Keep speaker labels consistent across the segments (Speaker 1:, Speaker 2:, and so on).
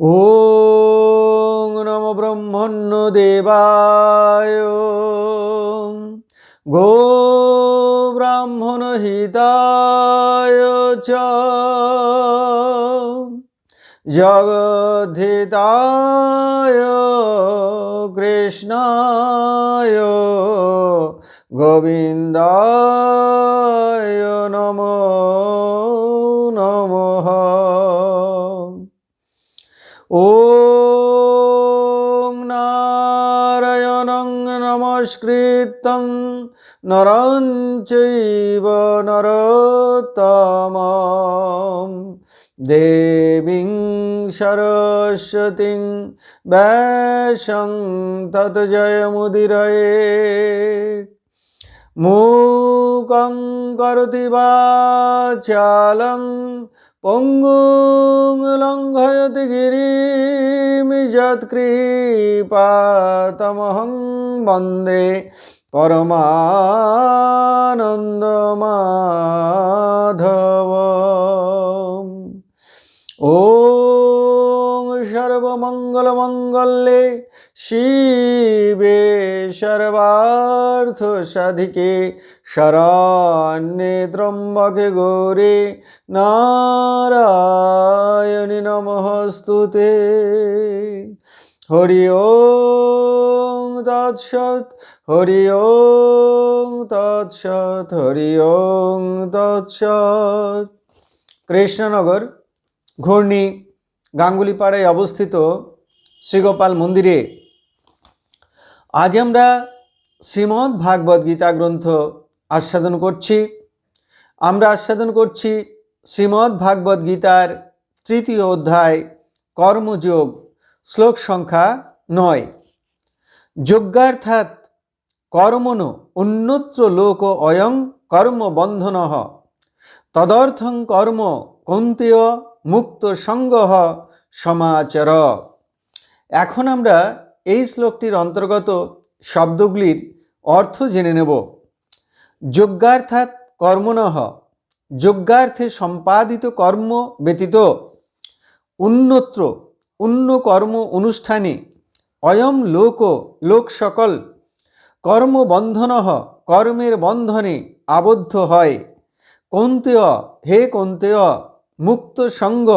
Speaker 1: ॐ नमो ब्रह्मण्य देवाय गो ब्राह्मणहिताय च जगद्धिताय कृष्णाय गोविन्दाय नमो नमः ও নারায়ণ নমস্কৃত নরঞ্চৈব নরতম দেবী সরস্বতী ব্যাসং তত জয়মুদিরয়ে। মূকং করতি বা চালং, পঙ্গু লঙ্ঘয়তি যৎকৃপাতমহং বন্দে পরমানন্দ মাধব। ও সর্বমঙ্গলমঙ্গলে শিবে সর্বার্থ সাধিকে শরণে ত্রম্বকে গৌরে নারায়ণী নমস্তুতে। হরি ও তৎসৎ, হরি ওং তৎসৎ, হরি ওং তৎসৎ। কৃষ্ণনগর ঘূর্ণি গাঙ্গুলিপাড়ায় অবস্থিত শ্রীগোপাল মন্দিরে আজ আমরা শ্রীমদ্ ভাগবত গীতা গ্রন্থ আস্বাদন করছি। আমরা আস্বাদন করছি শ্রীমদ্ ভাগবত গীতার তৃতীয় অধ্যায়, কর্মযোগ, শ্লোক সংখ্যা নয়। যজ্ঞার্থাৎ কর্মণ অন্যত্র লোক অয়ং কর্মবন্ধন। তদর্থং কর্ম কন্তেয় মুক্ত সঙ্গ সমাচর। এখন আমরা এই শ্লোকটির অন্তর্গত শব্দগুলির অর্থ জেনে নেব। যজ্ঞার্থাৎ কর্মণঃ যজ্ঞার্থে সম্পাদিত কর্ম ব্যতীত উন্নত্র অন্য কর্ম অনুষ্ঠানে অয়ম লোক লোক সকল কর্মবন্ধন কর্মের বন্ধনে আবদ্ধ হয়। কন্তেয়, হে কন্তেয়, মুক্ত সঙ্গ,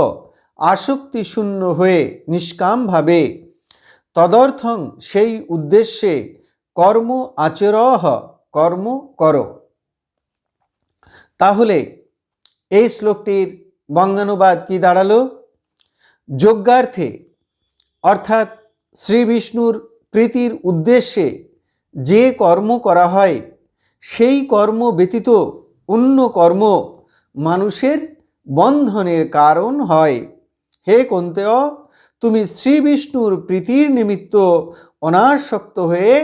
Speaker 1: আসক্তি শূন্য হয়ে নিষ্কামভাবে তদর্থং সেই উদ্দেশ্যে কর্ম আচরহ, কর্ম কর। তাহলে এই শ্লোকটির বঙ্গানুবাদ কি দাঁড়াল? যজ্ঞার্থে, অর্থাৎ শ্রী বিষ্ণুর প্রীতির উদ্দেশ্যে যে কর্ম করা হয়, সেই কর্ম ব্যতীত অন্য কর্ম মানুষের বন্ধনের কারণ হয়। হে কন্তেয় তুমি শ্রী বিষ্ণুর প্রীতির নিমিত্ত অনাসক্ত হয়ে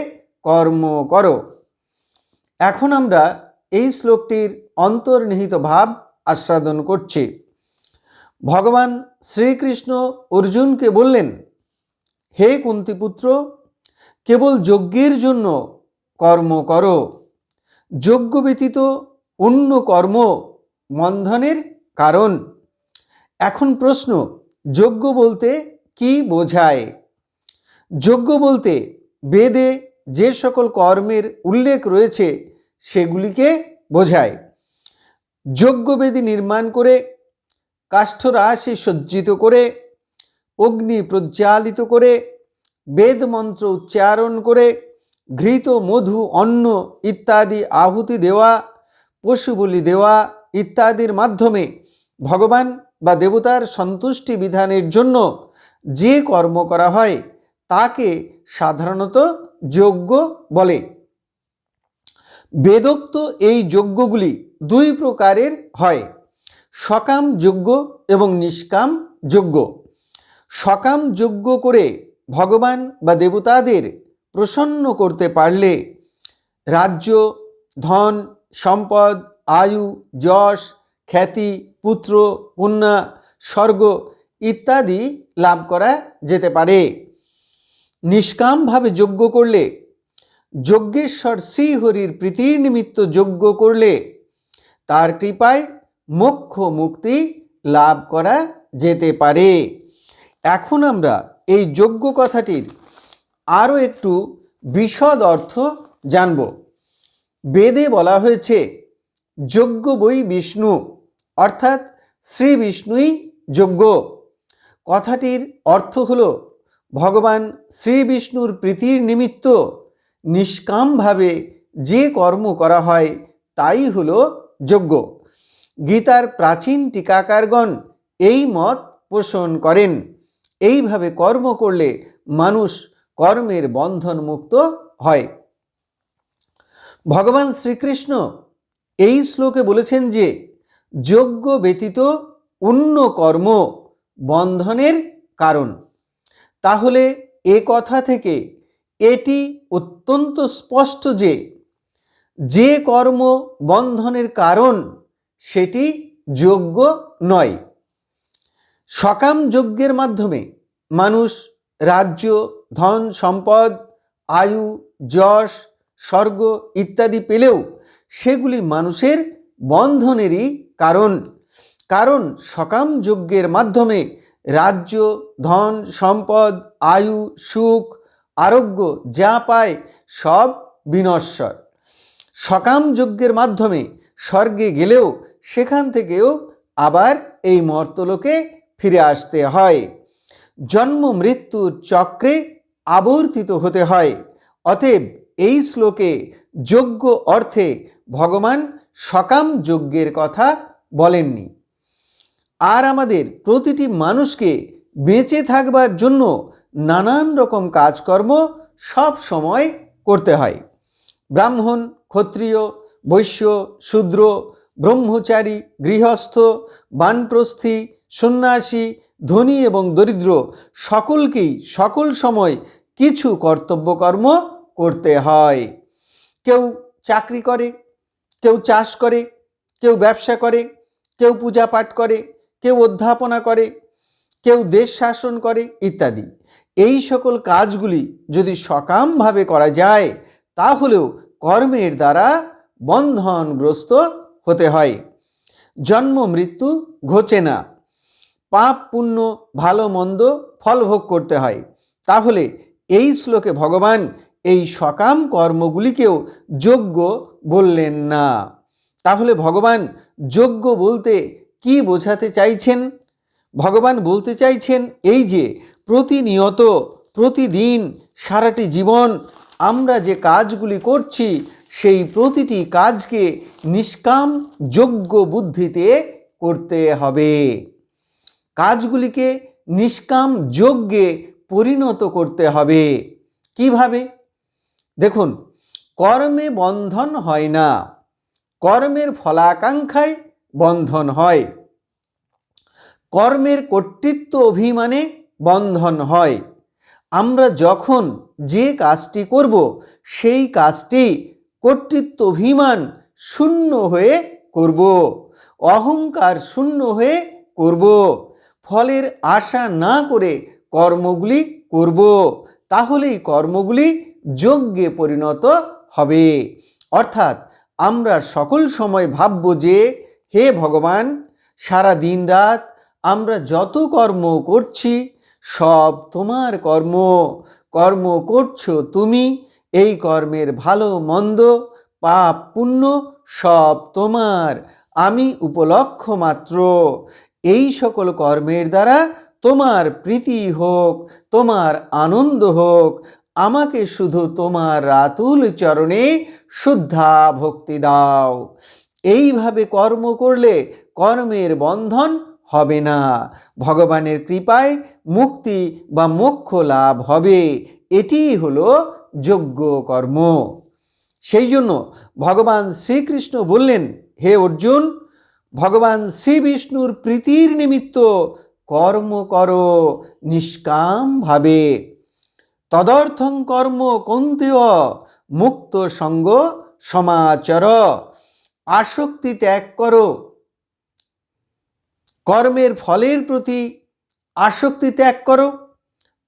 Speaker 1: কর্ম করো। এখন আমরা এই শ্লোকটির অন্তর্নিহিত ভাব আস্বাদন করছি। ভগবান শ্রীকৃষ্ণ অর্জুনকে বললেন, হে কুন্তিপুত্র, কেবল যজ্ঞের জন্য কর্ম করো। যজ্ঞ ব্যতীত অন্য কর্ম বন্ধনের কারণ। এখন প্রশ্ন, যজ্ঞ বলতে কি বোঝায়? যজ্ঞ বলতে বেদে যে সকল কর্মের উল্লেখ রয়েছে, সেগুলিকে বোঝায়। যোগ্য যজ্ঞবেদী নির্মাণ করে, কাষ্ঠরাশি সজ্জিত করে, অগ্নি প্রজ্বালিত করে বেদ মন্ত্র উচ্চারণ করে, ঘৃত, মধু, অন্ন ইত্যাদি আহুতি দেওয়া, পশু বলি দেওয়া ইত্যাদির মাধ্যমে ভগবান বা দেবতার সন্তুষ্টি বিধানের জন্য যে কর্ম করা হয়, তাকে সাধারণত যজ্ঞ বলে। বেদোক্ত এই যজ্ঞগুলি দুই প্রকারের হয়, সকাম যজ্ঞ এবং নিষ্কাম যজ্ঞ। সকাম যজ্ঞ করে ভগবান বা দেবতাদের প্রসন্ন করতে পারলে রাজ্য, ধন, সম্পদ, আয়ু, যশ, খ্যাতি, পুত্র, কন্যা, স্বর্গ ইত্যাদি লাভ করা যেতে পারে। নিষ্কামভাবে যজ্ঞ করলে, যজ্ঞেশ্বর শ্রীহরির প্রীতির নিমিত্ত যজ্ঞ করলে, তার কৃপায় মোক্ষ মুক্তি লাভ করা যেতে পারে। এখন আমরা এই যজ্ঞ কথাটির আরও একটু বিশদ অর্থ জানব। বেদে বলা হয়েছে, যজ্ঞ বই বিষ্ণু অর্থাৎ শ্রী বিষ্ণুই যজ্ঞ। কথাটির অর্থ হল, ভগবান শ্রী বিষ্ণুর প্রীতির নিমিত্ত নিষ্কামভাবে যে কর্ম করা হয় তাই হল যজ্ঞ। গীতার প্রাচীন টিকাকারগণ এই মত পোষণ করেন। এইভাবে কর্ম করলে মানুষ কর্মের বন্ধন মুক্ত হয়। ভগবান শ্রীকৃষ্ণ এই শ্লোকে বলেছেন যে যোগ্য ব্যতীত অন্য কর্ম বন্ধনের কারণ। তাহলে এ কথা থেকে এটি অত্যন্ত স্পষ্ট যে যে কর্ম বন্ধনের কারণ সেটি যোগ্য নয়। সকাম যজ্ঞের মাধ্যমে মানুষ রাজ্য, ধন, সম্পদ, আয়ু, যশ, স্বর্গ ইত্যাদি পেলেও সেগুলি মানুষের বন্ধনেরই কারণ। কারণ সকাম যজ্ঞের মাধ্যমে রাজ্য, ধন, সম্পদ, আয়ু, সুখ, আরোগ্য যা পায় সব বিনশ্বর। সকাম যজ্ঞের মাধ্যমে স্বর্গে গেলেও সেখান থেকেও আবার এই মর্তলোকে ফিরে আসতে হয়। জন্ম মৃত্যুর চক্রে আবর্তিত হতে হয়। অতএব এই শ্লোকে যোগ্য অর্থে ভগবান সকাম যজ্ঞের কথা বলেননি। আর আমাদের প্রতিটি মানুষকে বেঁচে থাকবার জন্য নানান রকম কাজকর্ম সব সময় করতে হয়। ব্রাহ্মণ, ক্ষত্রিয়, বৈশ্য, শূদ্র, ব্রহ্মচারী, গৃহস্থ, বানপ্রস্থী, সন্ন্যাসী, ধনী এবং দরিদ্র সকলকেই সকল সময় কিছু কর্তব্যকর্ম করতে হয়। কেউ চাকরি করে, কেউ চাষ করে, কেউ ব্যবসা করে, কেউ পূজা পাঠ করে কেউ অধ্যাপনা করে, কেউ দেশ শাসন করে ইত্যাদি। এই সকল কাজগুলি যদি সকামভাবে করা যায়, তাহলেও কর্মের দ্বারা বন্ধনগ্রস্ত হতে হয়। জন্ম, মৃত্যু ঘোচে না। পাপ, পুণ্য, ভালো, মন্দ ফল ভোগ করতে হয়। তাহলে এই শ্লোকে ভগবান এই সকাম কর্মগুলিকেও যোগ্য বললেন না। তাহলে ভগবান যোগ্য বলতে কি বোঝাতে চাইছেন? ভগবান বলতে চাইছেন এই যে, প্রতিনিয়ত, প্রতিদিন, সারাটি জীবন আমরা যে কাজগুলি করছি, সেই প্রতিটি কাজকে নিষ্কাম, যোগ্য বুদ্ধিতে করতে হবে। কাজগুলিকে নিষ্কাম যজ্ঞে পরিণত করতে হবে। কীভাবে? দেখুন, কর্মে বন্ধন হয় না। কর্মের ফলাকাঙ্ক্ষায় বন্ধন হয়। কর্মের কর্তৃত্ব অভিমানে বন্ধন হয়। আমরা যখন যে কাজটি করব, সেই কাজটি কর্তৃত্ব অভিমান শূন্য হয়ে করব, অহংকার শূন্য হয়ে করব, ফলের আশা না করে কর্মগুলি করব, তাহলেই কর্মগুলি যজ্ঞে পরিণত হবে। অর্থাৎ আমরা সকল সময় ভাবব যে হে ভগবান, সারা দিন রাত আমরা যত কর্ম করছি, সব তোমার কর্ম। কর্ম করছ তুমি, এই কর্মের ভালো, মন্দ, পাপ, পুণ্য সব তোমার। আমি উপলক্ষ মাত্র। এই সকল কর্মের দ্বারা তোমার প্রীতি হোক, তোমার আনন্দ হোক, আমাকে শুধু তোমার রাতুল চরণে শুদ্ধা ভক্তি দাও। এইভাবে কর্ম করলে কর্মের বন্ধন হবে না। ভগবানের কৃপায় মুক্তি বা মোক্ষ লাভ হবে। এটিই হলো যোগ্য কর্ম। সেই জন্য ভগবান শ্রীকৃষ্ণ বললেন, হে অর্জুন, ভগবান শ্রী বিষ্ণুর প্রীতির নিমিত্ত কর্ম করো নিষ্কামভাবে। তদর্থং কর্ম কন্তেয় মুক্ত সঙ্গ সমাচর। আসক্তি ত্যাগ করো। কর্মের ফলের প্রতি আসক্তি ত্যাগ করো।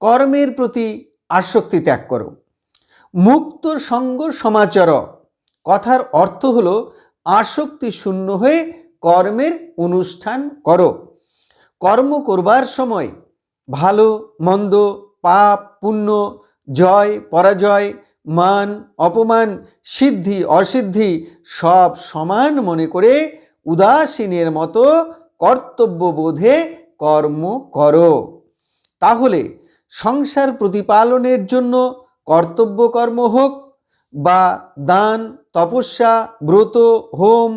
Speaker 1: কর্মের প্রতি আসক্তি ত্যাগ করো। মুক্ত সঙ্গ সমাচর। কথার অর্থ হলো আসক্তি শূন্য হয়ে কর্মের অনুষ্ঠান করো। কর্ম করবার সময় ভালো, মন্দ, পাপ, পুণ্য, জয়, পরাজয় মান, অপমান, সিদ্ধি, অসিদ্ধি সব সমান মনে করে উদাসীনের মতো কর্তব্যবোধে কর্ম করো। তাহলে সংসার প্রতিপালনের জন্য কর্তব্য কর্ম হোক বা দান, তপস্যা, ব্রত, হোম,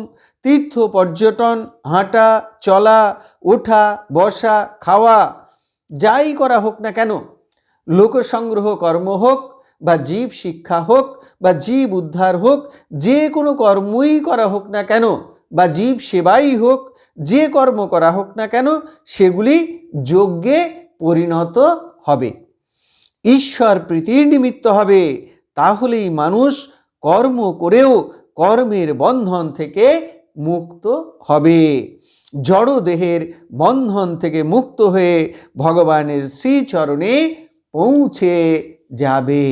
Speaker 1: তীর্থ, পর্যটন, হাঁটা, চলা, ওঠা, বসা, খাওয়া, যাই করা হোক না কেন, লোকসংগ্রহ কর্ম হোক বা জীব শিক্ষা হোক বা জীব উদ্ধার হোক, যে কোনো কর্মই করা হোক না কেন, বা জীব সেবাই হোক, যে কর্ম করা হোক না কেন, সেগুলি যজ্ঞে পরিণত হবে। ঈশ্বর প্রীতির নিমিত্ত হবে। তাহলেই মানুষ কর্ম করেও কর্মের বন্ধন থেকে মুক্ত হবে। জড় দেহের বন্ধন থেকে মুক্ত হয়ে ভগবানের শ্রীচরণে পৌঁছে যাবে।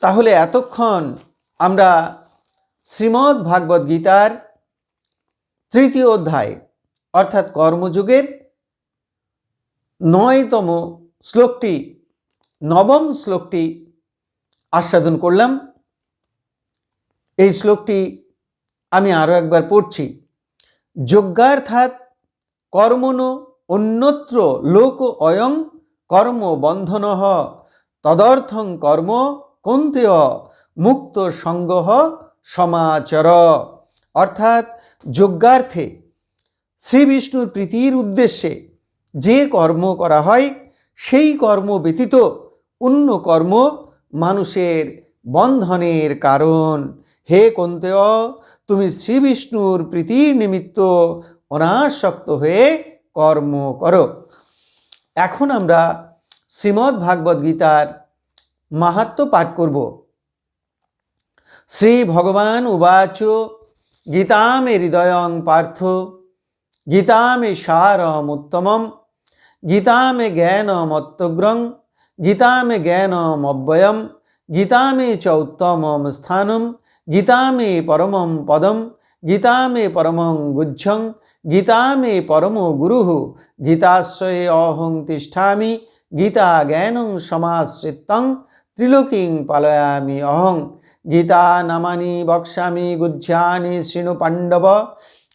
Speaker 1: তাহলে এতক্ষণ আমরা শ্রীমদ্ ভাগবত গীতার তৃতীয় অধ্যায়, অর্থাৎ কর্মযুগের নয়তম শ্লোকটি, নবম শ্লোকটি আস্বাদন করলাম। এই শ্লোকটি আমি আরও একবার পড়ছি। যজ্ঞার্থাৎ কর্মণ অন্যত্র লোক অয়ং কর্ম বন্ধন তদর্থং কর্ম কন্তেয় মুক্ত সঙ্গ সমাচর। অর্থাৎ যজ্ঞার্থে শ্রী বিষ্ণুর প্রীতির উদ্দেশ্যে যে কর্ম করা হয়, সেই কর্ম ব্যতীত অন্য কর্ম মানুষের বন্ধনের কারণ। হে কন্তেয়, তুমি শ্রী বিষ্ণুর প্রীতির নিমিত্ত অনাসক্ত হয়ে কর্ম করো। এখন আমরা শ্রীমদ্ ভাগবত গীতার মাহাত্ম পাঠ করব। শ্রী ভগবান উবাচ, গীতামে হৃদয়ং পার্থ, গীতামে সারমুত্তমম গীতামে জ্ঞানমত্তগ্রং গীতামে জ্ঞানমব্যয়ম গীতামে চ উত্তমম স্থানম, গীতামে পরমম পদম, গীতামে পরমং গুজ্জং গীতামে পরম গুরু, গীতাশ্রয়ে অহং তিষ্ঠামি, গীতা জ্ঞানং সমাশ্রিতং ত্রিলোকিং পালয়ামি অহং। গীতা নামানি বক্সামি গুজ্জানি শৃণু পাণ্ডব,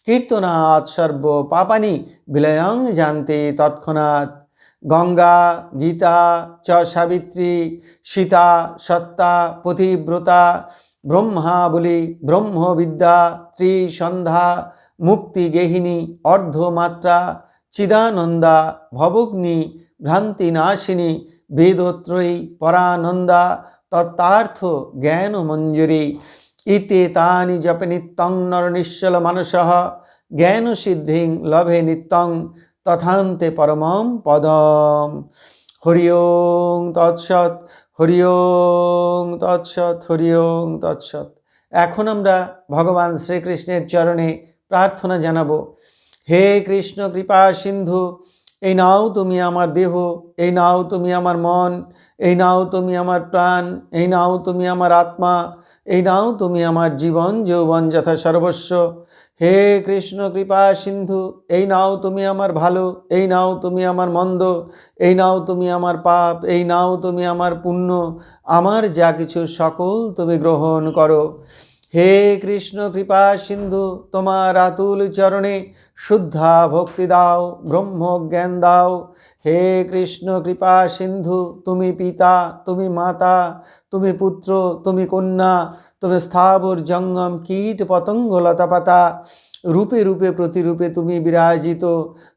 Speaker 1: কীর্তনাৎ সর্ব পাপানি, বিলয়ং জানতে তৎক্ষণাৎ। গঙ্গা, গীতা, চ সাবিত্রী, সীতা, সত্তা পতিব্রতা ব্রহ্মাবলী, ব্রহ্মবিদ্যা, ত্রিসন্ধ্যা মুক্তিগেহিনী অর্ধমাত্রা, চিদানন্দা, ভবগ্নি, ভ্রান্তিনাশিনী, বেদত্রয়ী, পরানন্দা তত্তার্থ জ্ঞান মঞ্জুরি ইতে তানি জপে নিত্যং নর নিশ্চল মানস জ্ঞান লভে নিত্যং তথান্তে পরমম পদম। হরি ওং তৎসৎ হরি ওং তৎসৎ হরি ওং তৎসৎ। এখন আমরা ভগবান শ্রীকৃষ্ণের চরণে প্রার্থনা জানাব। হে কৃষ্ণ, কৃপা, সিন্ধু, এই নাও তুমি আমার দেহ, এই নাও তুমি আমার মন, এই নাও তুমি আমার প্রাণ, এই নাও তুমি আমার আত্মা, এই নাও তুমি আমার জীবন, যৌবন যথা সর্বস্ব। হে কৃষ্ণ, কৃপা, সিন্ধু, এই নাও তুমি আমার ভালো, এই নাও তুমি আমার মন্দ, এই নাও তুমি আমার পাপ, এই নাও তুমি আমার পুণ্য, আমার যা কিছু সকল তুমি গ্রহণ করো। হে কৃষ্ণ কৃপা সিন্ধু, তোমার আতুল চরণে শুদ্ধা ভক্তি দাও, ব্রহ্ম জ্ঞান দাও। হে কৃষ্ণ কৃপা সিন্ধু, তুমি পিতা, তুমি মাতা, তুমি পুত্র, তুমি কন্যা, তুমি স্থাবর জঙ্গম, কীট পতঙ্গ লতাপাতা। রূপে রূপে, প্রতিরূপে তুমি বিরাজিত,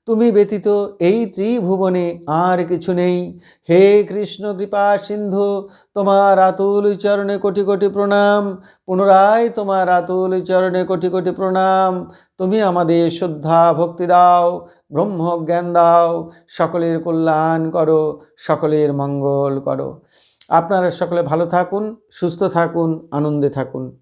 Speaker 1: তুমি ব্যতীত এই ত্রিভুবনে আর কিছু নেই। হে কৃষ্ণ কৃপা সিন্ধু, তোমার আতুল চরণে কোটি কোটি প্রণাম। পুনরায় তোমার আতুল চরণে কোটি কোটি প্রণাম। তুমি আমাদের শ্রদ্ধা ভক্তি দাও, ব্রহ্ম জ্ঞান দাও, সকলের কল্যাণ করো, সকলের মঙ্গল করো। আপনারা সকলে ভালো থাকুন, সুস্থ থাকুন, আনন্দে থাকুন।